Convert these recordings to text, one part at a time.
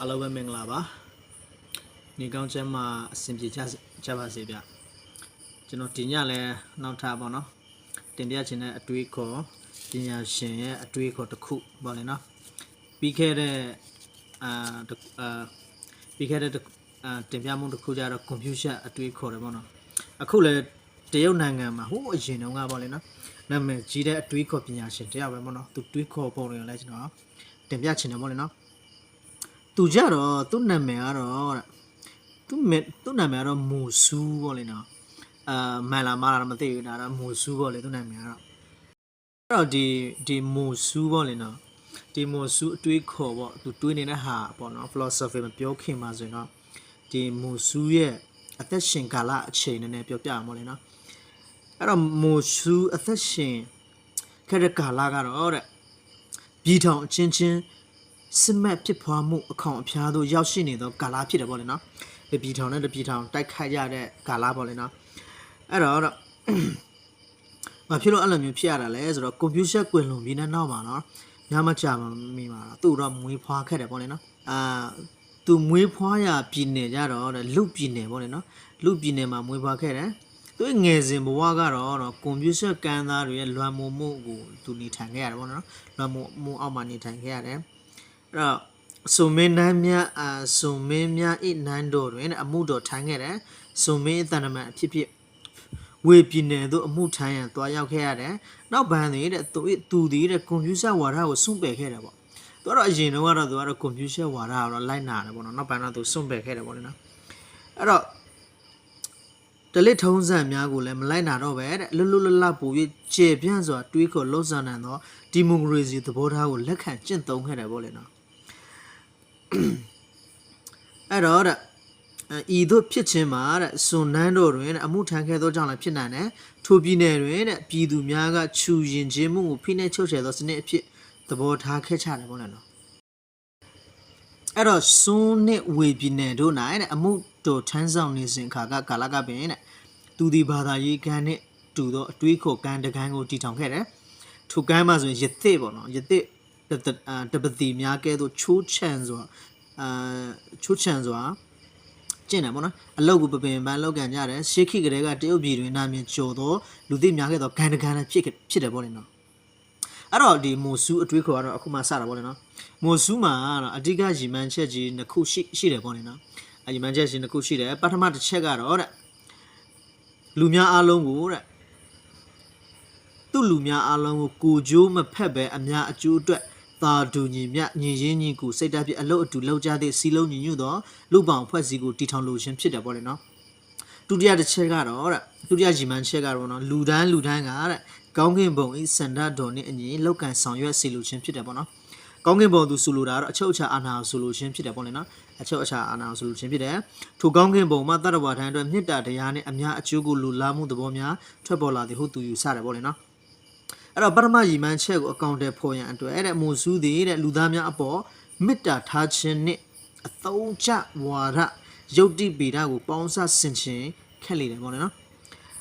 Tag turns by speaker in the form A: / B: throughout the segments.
A: အားလုံးပဲမင်္ဂလာပါနေကောင်းချမ်းမှာအဆင်ပြေကြကြပါစေဗျကျွန်တော်ဒီညလဲနောက်ထားပါတော့တင်ပြခြင်းတဲ့အတွေးခေါ်ပညာရှင်ရဲ့အတွေးခေါ်တစ်ခုပေါ့လေနော်ပြီးခဲ့တဲ့အာတအာပြီးခဲ့တဲ့တစ်အာတင်ပြမှုတစ်ခုကြတော့ကွန်ပျူတာအတွေးခေါ်တယ်ပေါ့နော်အခုလဲတရုတ်နိုင်ငံမှာဟိုအရင်တုန်းကပေါ့လေနော်နာမည်ကြီးတဲ့အတွေးခေါ်ပညာရှင်တရားပဲပေါ့နော်သူတွေးခေါ်ပုံတွေလည်းကျွန်တော်တင်ပြခြင်းတယ်ပေါ့လေနော် သူကြတော့သူ့နာမည်ကတော့တဲ့သူ့မေသူ့နာမည်ကတော့မူဆူးပေါ့လေနော်အာမန်လာမာလာမသိဘူးဒါတော့မူဆူးပေါ့လေသူ့နာမည်ကတော့အဲ့တော့ဒီဒီမူဆူးပေါ့လေနော်ဒီမူဆူးအတွေးခေါ်ပေါ့သူတွေးနေတဲ့ဟာပေါ့နော် philosophy မပြောခင်မှာဆိုရင်တော့ဒီမူဆူးရဲ့အသက်ရှင်ကာလအချိန်နည်းနည်းပြောပြရမှာလေနော်အဲ့တော့မူဆူးအသက်ရှင်ခဲ့တဲ့ကာလကတော့တဲ့ပြည်ထောင်အချင်းချင်း စစ်မှတ်ဖြစ်ပွားမှုအခေါင်အဖျားတို့ရောက်ရှိနေသောကာလဖြစ်တယ်ပေါ့လေနော်ဒီပြည်ထောင်နဲ့ဒီပြည်ထောင်တိုက်ခိုက်ရတဲ့ကာလပေါ့လေနော်အဲ့တော့တော့မဖြစ်လို့အဲ့လိုမျိုးဖြစ်ရတာလဲဆိုတော့ကွန်ပျူတာကွင်လုံပြီးတဲ့နောက်မှာနော်ညမကြမမိမှာတော့သူ့တော့မွေးဖွားခဲ့တယ်ပေါ့လေနော်အာသူမွေးဖွားရပြည်နယ်ကြတော့တဲ့လူပြည်နယ်ပေါ့လေနော်လူပြည်နယ်မှာမွေးဖွားခဲ့တယ်သူငယ်စဉ်ဘဝကတော့တော့ကွန်ပျူတာကန်သားတွေရဲ့လွမ်းမိုးမှုကိုသူနေထိုင်ခဲ့ရတယ်ပေါ့နော်လွမ်းမိုးမှုအောက်မှာနေထိုင်ခဲ့ရတယ်အဲ့ တော့စုံမင်းနန်းမြအာစုံမင်းများဤနန်းတော်တွင်အမှုတော်ထိုင်ခဲ့တယ်စုံမင်းအတန်တမန်အဖြစ်ဖြစ်ဝေပြည်နယ်သို့အမှုထိုင်ရန်တွားရောက်ခဲ့ရတယ်နောက်ဘန်တွေတဲ့သူ၏သူဒီတဲ့ကွန်ပျူတာဝါဒကိုစွန့်ပယ်ခဲ့တယ်ပေါ့သူကတော့အရင်တုန်းကတော့သူကတော့ကွန်ပျူတာဝါဒကတော့လိုက်နာတယ်ပေါ့နော်နောက်ဘန်တော့သူစွန့်ပယ်ခဲ့တယ်ပေါ့လေနော်အဲ့တော့တလစ်ထုံးစံများကိုလည်းမလိုက်နာတော့ပဲတဲ့လွတ်လွတ်လပ်လပ်ပူ၍ကျေပြန့်စွာတွေးခေါ်လှုပ်ဆောင်နိုင်သောဒီမိုကရေစီသဘောထားကိုလက်ခံကျင့်သုံးခဲ့တယ်ပေါ့လေနော် အဲ့တော့တဲ့ဤသို့ဖြစ်ခြင်းမှာတဲ့စွန်နန်းတော်တွင်တဲ့အမှုထမ်းခဲ့သောကြောင့်လည်းဖြစ်နိုင်တယ်ထိုပြည်နယ်တွင်တဲ့ပြည်သူများကခြူရင်ခြင်းမှုကိုဖိနှိပ်ချုပ်ချယ်သောစနစ်အဖြစ်သဘောထားခဲ့ကြတယ်ပေါ့လေနော်အဲ့တော့စွန်နဲ့ဝေပြည်နယ်တို့၌တဲ့အမှုတော်ထမ်းဆောင်နေစဉ်ခါကကာလကပင်တဲ့သူဒီဘာသာရေးကံနဲ့တူသောအတွေးခေါ်ကံတကန်းကိုတည်ထောင်ခဲ့တယ်ထိုကမ်းမှာဆိုရင်ရစ်သစ်ပေါ့နော်ရစ်သစ် တတအာတပတိများကဲသို့ချိုးချံစွာအာချိုးချံစွာကျင့်တယ်ပေါ့နော်အလုတ်ကိုပပင်ပန်းလောက်ကန်ကြတယ်ရှေးခိကလေးကတရုတ်ပြည်တွင်နာမည်ကျော်သောလူသိများခဲ့သောဂန်တကန်လည်းဖြစ်ခဲ့ဖြစ်တယ်ပေါ့လေနော်အဲ့တော့ဒီမိုဆူအတွေးခေါ်ကတော့အခုမှစတာပေါ့လေနော်မိုဆူမှာကတော့အဓိကရီမန်ချက်ကြီးနှစ်ခုရှိရှိတယ်ပေါ့လေနော်အရီမန်ချက်ကြီးနှစ်ခုရှိတယ်ပထမတစ်ချက်ကတော့တဲ့လူများအားလုံးကိုတဲ့သူ့လူများအားလုံးကိုကိုကြိုးမဖက်ပဲအများအကျိုးအတွက် သာဒူညီမြညီရင်းညီကိုစိတ်ဓာတ်ပြအလုတ်အတူလောက်ကြသည့်စီလုံးညီညွတ်သောလူပောင်ဖွဲ့စည်းကိုတည်ထောင်လိုခြင်းဖြစ်တယ်ပေါ့လေနော်ဒုတိယတစ်ချက်ကတော့တဲ့ဒုတိယရီမန်ချက်ကတော့နော်လူတိုင်းလူတိုင်းကတဲ့ကောင်းကင်ဘုံဤစန္ဒတော်နဲ့အညီလောက်ကန်ဆောင်ရွက်စီလိုခြင်းဖြစ်တယ်ပေါ့နော်ကောင်းကင်ဘုံသူဆိုလိုတာကတော့အချုပ်အခြာအာဏာကိုဆိုလိုခြင်းဖြစ်တယ်ပေါ့လေနော်အချုပ်အခြာအာဏာကိုဆိုလိုခြင်းဖြစ်တယ်ထိုကောင်းကင်ဘုံမှာတတ္တဝါတိုင်းအတွက်မေတ္တာတရားနဲ့အများအကျိုးကိုလူလားမှုသဘောများထွက်ပေါ်လာသည်ဟုတ်သူယူဆတယ်ပေါ့လေနော် အဲ့တော့ပထမရီမန်းချက်ကိုအကောင့်ထဲပေါ်ရန်အတွက်အဲ့ဒါမိုစုသည်တဲ့လူသားများအပေါ်မေတ္တာထားခြင်းနဲ့အသုံးချဝါဒယုတ်တိပေဒကိုပေါင်းစပ်ဆင်ခြင်ခက်လေတယ်ပေါ့လေနော်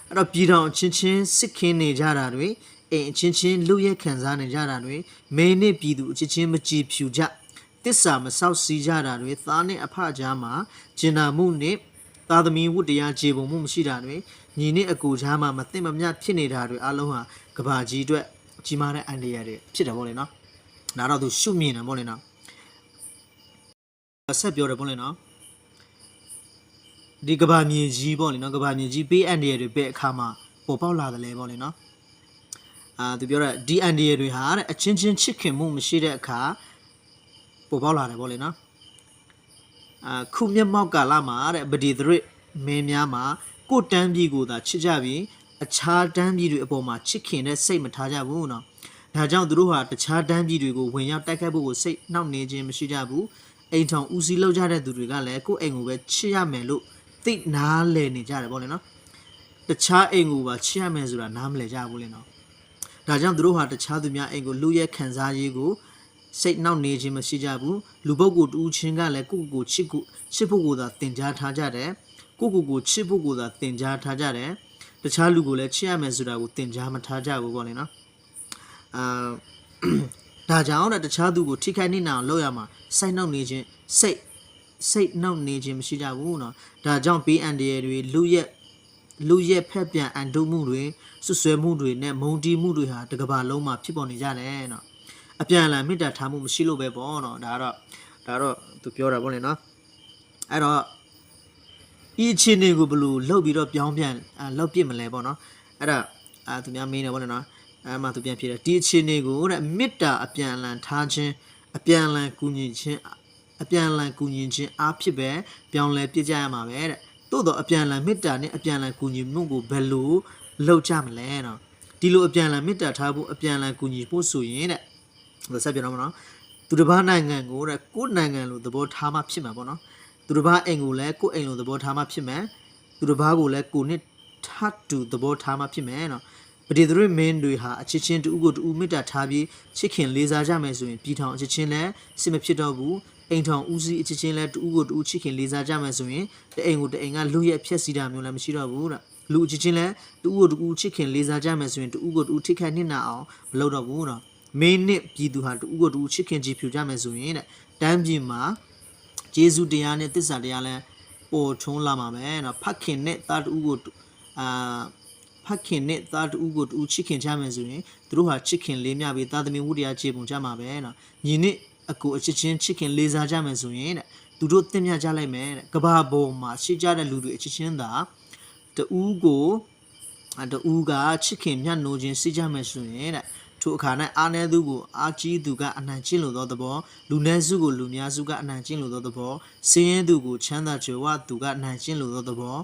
A: အဲ့တော့ပြည်တော်အချင်းချင်းစစ်ခင်းနေကြတာတွေအိမ်အချင်းချင်းလူရဲခံစားနေကြတာတွေမင်းနဲ့ပြည်သူအချင်းချင်းမကြည်ဖြူကြတစ္ဆာမဆောက်စီကြတာတွေသားနဲ့အဖကြားမှာဂျင်နာမှုနဲ့ သာသမီဝတ္တရားခြေပုံမှုမရှိတာတွေညီနဲ့အကူကြားမှာမသိမမျှဖြစ်နေတာတွေအလုံးဟာကဘာကြီးအတွက်ကြီးမားတဲ့အန်ဒီယာတွေဖြစ်တယ်ပေါ့လေနော်။ဒါတော့သူရှုမြင်တယ်ပေါ့လေနော်။ဆက်ပြောတယ်ပေါ့လေနော်။ဒီကဘာမြေကြီးပေါ့လေနော်ကဘာမြေကြီးပေးအန်ဒီယာတွေပဲအခါမှာပေါ်ပေါက်လာတယ်လေပေါ့လေနော်။အာသူပြောတဲ့ဒီအန်ဒီယာတွေဟာတဲ့အချင်းချင်းချစ်ခင်မှုမရှိတဲ့အခါပေါ်ပေါက်လာတယ်ပေါ့လေနော်။ အာခုမျက်မှောက်ကာလမှာတဲ့ဗဒီသရစ်မင်းများမှာကိုယ်တန်းပြည်ကိုသာချစ်ကြပြီးအခြားတန်းပြည်တွေအပေါ်မှာချစ်ခင်တဲ့စိတ်မထားကြဘူးနော်။ဒါကြောင့်သူတို့ဟာတခြားတန်းပြည်တွေကိုဝင်ရောက်တိုက်ခိုက်ဖို့ကိုစိတ်နှောင့်နှေးခြင်းမရှိကြဘူး။အိမ်ထောင်ဦးစီးလောက်ကြတဲ့သူတွေကလည်းကိုယ့်အိမ်ကိုပဲချစ်ရမယ်လို့သိနားလည်နေကြတယ်ပေါ့လေနော်။တခြားအိမ်ကိုပါချစ်ရမယ်ဆိုတာနားမလည်ကြဘူးလေနော်။ဒါကြောင့်သူတို့ဟာတခြားသူများအိမ်ကိုလူရဲခံစားရေးကို စိတ်နှောက်နေခြင်းမရှိကြဘူးလူပုဂ္ဂိုလ်တူးချင်းကလည်းကိုယ့်ကိုယ်ချစ်ကိုချစ်ဖို့ကိုသာတင် जा ထားကြတယ်ကိုယ့်ကိုယ်ကိုချစ်ဖို့ကိုသာတင် जा ထားကြတယ်တခြားလူကိုလည်းချစ်ရမယ်ဆိုတာကိုတင် जा မထားကြဘူးပေါ့လေနော်အာဒါကြောင့်တခြားသူကိုထိခိုက်နေအောင်လုပ်ရမှာစိတ်နှောက်နေခြင်းစိတ်စိတ်နှောက်နေခြင်းမရှိကြဘူးနော်ဒါကြောင့်ဘေးအန္တရာယ်တွေလူရဲ့လူရဲ့ဖက်ပြန်အန်တုမှုတွေဆွဆွဲမှုတွေနဲ့မုံတီးမှုတွေဟာတစ်ကမ္ဘာလုံးမှာဖြစ်ပေါ်နေကြတယ်နော် အပြန်အလှန်မေတ္တာထားမှုမရှိလို့ပဲပေါ့နော်ဒါကတော့ဒါတော့သူပြောတာပေါ့လေနော်အဲ့တော့ဤအခြေအနေကိုဘယ်လိုလှုပ်ပြီးတော့ပြောင်းပြန်လှုပ်ပြစ်မလဲပေါ့နော်အဲ့ဒါအာသူများမေးနေပေါ့လေနော်အဲ့မှသူပြန်ဖြေတယ်ဒီအခြေအနေကိုတဲ့မေတ္တာအပြန်အလှန်ထားခြင်းအပြန်အလှန်ကူညီခြင်းအပြန်အလှန်ကူညီခြင်းအားဖြင့်ပဲပြောင်းလဲပြစ်ကြရမှာပဲတဲ့သို့တော့အပြန်အလှန်မေတ္တာနဲ့အပြန်အလှန်ကူညီမှုကိုဘယ်လိုလှုပ်ကြမလဲနော်ဒီလိုအပြန်အလှန်မေတ္တာထားဖို့အပြန်အလှန်ကူညီဖို့ဆိုရင်တဲ့ ဆက်ပြတော့မနော်သူတစ်ပါးနိုင်ငံကိုတဲ့ကိုယ်နိုင်ငံလိုသဘောထားမှဖြစ်မှာပေါ့နော်သူတစ်ပါးအိမ်ကိုလည်းကိုယ့်အိမ်လိုသဘောထားမှဖြစ်မယ်သူတစ်ပါးကိုလည်းကိုယ်နဲ့ထပ်တူသဘောထားမှဖြစ်မယ်နော်ပတိသရွေမင်းတွေဟာအချစ်ချင်းတူကိုတူမေတ္တာထားပြီးချစ်ခင်လေးစားကြမယ်ဆိုရင်ပြည်ထောင်အချစ်ချင်းလည်းစစ်မဖြစ်တော့ဘူးအိမ်ထောင်ဦးစီးအချစ်ချင်းလည်းတူကိုတူချစ်ခင်လေးစားကြမယ်ဆိုရင်တအိမ်ကိုတအိမ်ကလူရဲ့ဖြက်စီတာမျိုးလည်းမရှိတော့ဘူးတဲ့လူအချစ်ချင်းလည်းတူကိုတူချစ်ခင်လေးစားကြမယ်ဆိုရင်တူကိုတူထိခိုက်နစ်နာအောင်မလုပ်တော့ဘူးနော် မင်းနဲ့ပြည်သူဟာတူကိုတူချစ်ခင်ကြည်ဖြူကြမယ်ဆိုရင်တဲ့တမ်းပြင်မှာဂျေဇုတရားနဲ့တစ္ဆာတရားလဲပေါ်ထွန်းလာမှာပဲနော်ဖခင်နဲ့သားတူကိုအာဖခင်နဲ့သားတူကိုတူချစ်ခင်ကြမယ်ဆိုရင်သူတို့ဟာချစ်ခင်လေးမြပြီးသားသမီးဝတ္တရားခြေပုံကြမှာပဲနော်ညီနဲ့အကိုအချစ်ချင်းချစ်ခင်လေးစားကြမယ်ဆိုရင်တဲ့သူတို့တင်မြကြလိုက်မယ်တဲ့ကဘာပေါ်မှာရှိကြတဲ့လူတွေအချစ်ချင်းသာတူကိုတူကချစ်ခင်မြတ်နိုးခြင်းစိကြမယ်ဆိုရင်တဲ့ ထိုအခါ၌အာနေသူကိုအာကြီးသူကအနံကျင့်လို့သောသဘောလူနည်းစုကိုလူများစုကအနံကျင့်လို့သောသဘောစင်းရဲသူကိုချမ်းသာကြွယ်ဝသူကအနံကျင့်လို့သောသဘော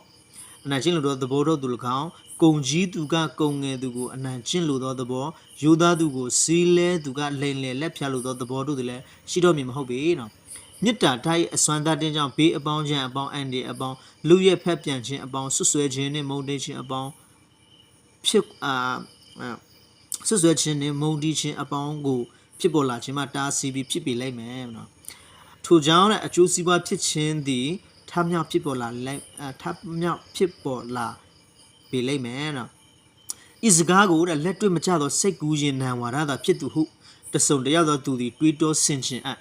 A: အနံကျင့်လို့သောသဘောတို့သူ၎င်းကုံကြီးသူကကုံငယ်သူကိုအနံကျင့်လို့သောသဘောယူသားသူကိုစီးလဲသူကလိန်လေလက်ဖြတ်လို့သောသဘောတို့တွေလည်းရှိတော့မည်မဟုတ်ပေနော်မေတ္တာတိုက်အစွမ်းတတ်တဲ့ကြောင့်ဘေးအပေါင်းခြင်းအပေါင်းအန်ဒီအပေါင်းလူရဲ့ဖက်ပြန်ခြင်းအပေါင်းဆွဆွဲခြင်းနဲ့မုန်တိတ်ခြင်းအပေါင်းဖြစ်အာအာ ဆွဆွဲခြင်းနဲ့မုံတီးခြင်းအပေါင်းကိုဖြစ်ပေါ်လာခြင်းမှတားဆီးပြီးဖြစ်ပေလိုက်မယ်နော်ထို့ကြောင့်လည်းအကျိုးစီးပွားဖြစ်ခြင်းသည်ထမြောက်ဖြစ်ပေါ်လာလိုက်အထမြောက်ဖြစ်ပေါ်လာပေလိုက်မယ်နော်ဤစကားကိုတဲ့လက်တွေ့မကျသောစိတ်ကူးရင်နံဝါဒသာဖြစ်သူဟုတစုံတယောက်သောသူသည်တွေးတောဆင်ခြင်အပ်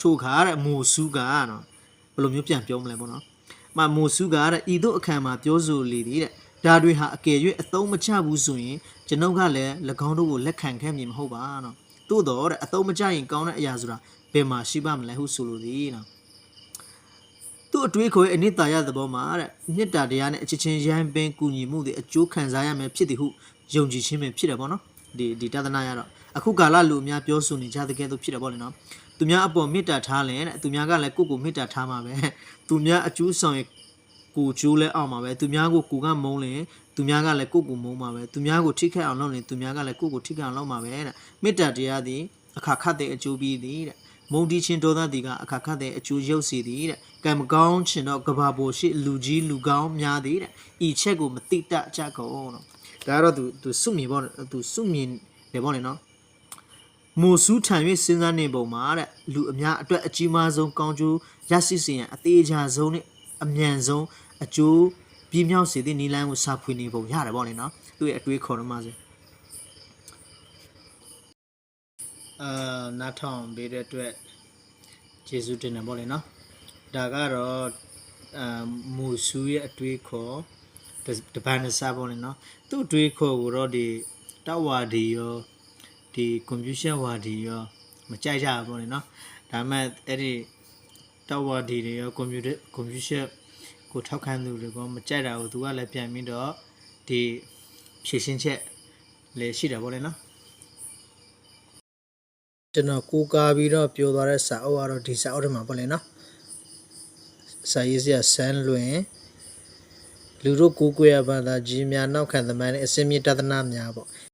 A: ထို့ခါတဲ့မိုစုကနော်ဘယ်လိုမျိုးပြန်ပြောမလဲပေါ့နော်မမိုစုကတဲ့ဤတို့အခါမှာပြောဆိုလေသည်တဲ့ ဒါတွေဟာအကယ်၍အသုံးမချဘူးဆိုရင်ကျွန်ုပ်ကလည်း၎င်းတို့ကိုလက်ခံခဲ့မည်မဟုတ်ပါနော်သို့တော့တဲ့အသုံးမချရင်ကောင်းတဲ့အရာဆိုတာဘယ်မှာရှိပါမလဲဟုဆိုလိုသည်နော်သူ့အတွေးခေါ်ရဲ့အနိတ္တရသဘောမှာတဲ့မေတ္တာတရားနဲ့အချစ်ချင်းရမ်းပင်ကူညီမှုတွေအကျိုးခံစားရမယ်ဖြစ်သည်ဟုယုံကြည်ခြင်းပဲဖြစ်တယ်ပေါ့နော်ဒီဒီတသနာရတော့အခုကာလလူအများပြောဆိုနေကြတဲ့ကဲသို့ဖြစ်တယ်ပေါ့လေနော်သူများအပေါ်မေတ္တာထားလဲတဲ့သူများကလည်းကိုယ့်ကိုမေတ္တာထားမှာပဲသူများအကျိုးဆောင်ရဲ့ ကိုကျိုးလဲအောင်မှာပဲသူများကိုကိုကမုန်းရင်သူများကလည်းကိုယ့်ကိုမုန်းမှာပဲသူများကိုထိခိုက်အောင်လုပ်ရင်သူများကလည်းကိုယ့်ကိုထိခိုက်အောင်လုပ်မှာပဲတဲ့မေတ္တာတရားသည်အခါခတ်တဲ့အကျိုးပြီးသည်တဲ့မုန်တီချင်းဒေါသသည်ကအခါခတ်တဲ့အကျိုးရုပ်စီသည်တဲ့ကံမကောင်းချင်တော့ကဘာပေါ်ရှိလူကြီးလူကောင်းများသည်တဲ့ဤချက်ကိုမတိတကြကုန်တော့ဒါကတော့သူသူစုမြင်ပေါ့သူစုမြင်တယ်ပေါ့လေနော်မိုဆူးထံ၍စဉ်းစားနေပုံမှာတဲ့လူအများအတွက်အကြီးမားဆုံးကောင်းကျိုးရရှိစေရန်အသေးချာဆုံးနဲ့အမြန်ဆုံး အကျိုးပြည့်မြောက်စေသည့်နီလန်းကိုစာဖွေနေပုံရတယ်ပေါ့လေနော်သူ့ရဲ့အတွေးခေါ်တော့မှစေအာနားထောင်ပေးတဲ့အတွက်ကျေးဇူးတင်တယ်ပေါ့လေနော်ဒါကတော့အာမိုဆူးရဲ့အတွေးခေါ်တပန်နစာပေါ့လေနော်သူ့အတွေးခေါ်ကိုတော့ဒီတဝါဒီရောဒီကွန်ပျူတာဝါဒီရောမကြိုက်ကြဘူးပေါ့လေနော်ဒါပေမဲ့အဲ့ဒီတောက်ဝါဒီတွေရောကွန်ပျူတာကွန်ပျူတာ ကိုထောက်ခံသူတွေကမကြိုက်တာကိုသူကလည်းပြန်ပြီးတော့ဒီဖြည့်ရှင်းချက်လည်းရှိတာပေါ့လေနော်ကျွန်တော်ကိုးကားပြီးတော့ပြောသွားတဲ့စာအုပ်ကတော့ဒီစာအုပ်ထဲမှာပေါ့လေနော်စာရေးစရာဆန်းလွင်လူတို့ကိုးကွယ်ရဘာသာကြီးများနောက်ခံသမိုင်းနဲ့အစင်းမြင့်တသနာများပေါ့